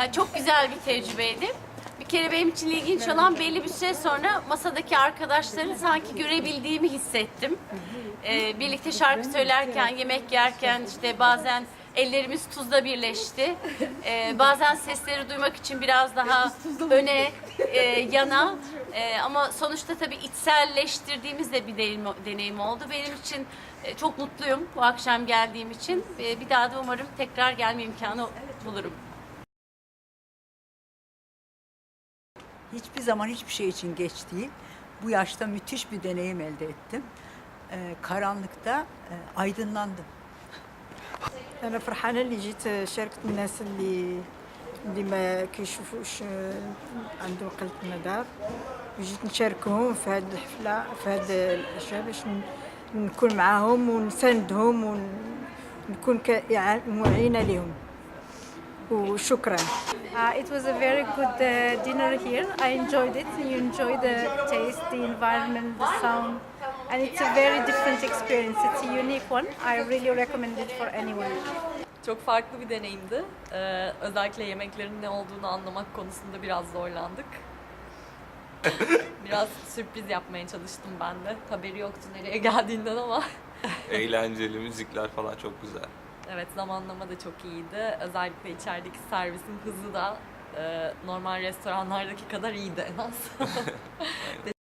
Yani çok güzel bir tecrübeydi. Bir kere benim için ilginç olan belli bir süre sonra masadaki arkadaşların sanki görebildiğimi hissettim. Ee, birlikte şarkı söylerken, yemek yerken işte bazen ellerimiz tuzla birleşti. Ee, bazen sesleri duymak için biraz daha öne, e, yana. E, ama sonuçta tabii içselleştirdiğimiz de bir deneyim, oldu. Benim için e, çok mutluyum bu akşam geldiğim için. E, bir daha da umarım tekrar gelme imkanı bulurum. Hiçbir zaman hiçbir şey için geç değil. Bu yaşta müthiş bir deneyim elde ettim. Ee, karanlıkta e, aydınlandım. انا فرحانه اللي جيت شاركت الناس اللي اللي ما كيشوفوش عندهم قلة النظر وجيت نشاركهم في هذه الحفله في هذه الاشياء باش ن- نكون معاهم ونساندهم ونكون كإعا- معينه لهم وشكرا Uh, it was a very good uh, dinner here. I enjoyed it. You enjoy the taste, the environment, the sound, and it's a very different experience. It's a unique one. I really recommend it for anyone. Çok farklı bir deneyimdi. Ee, özellikle yemeklerin ne olduğunu anlamak konusunda biraz zorlandık. biraz sürpriz yapmaya çalıştım ben de. Haberi yoktu nereye geldiğinden ama Eğlenceli müzikler falan çok güzel. evet zamanlama da çok iyiydi. Özellikle içerideki servisin hızı da e, normal restoranlardaki kadar iyiydi en az.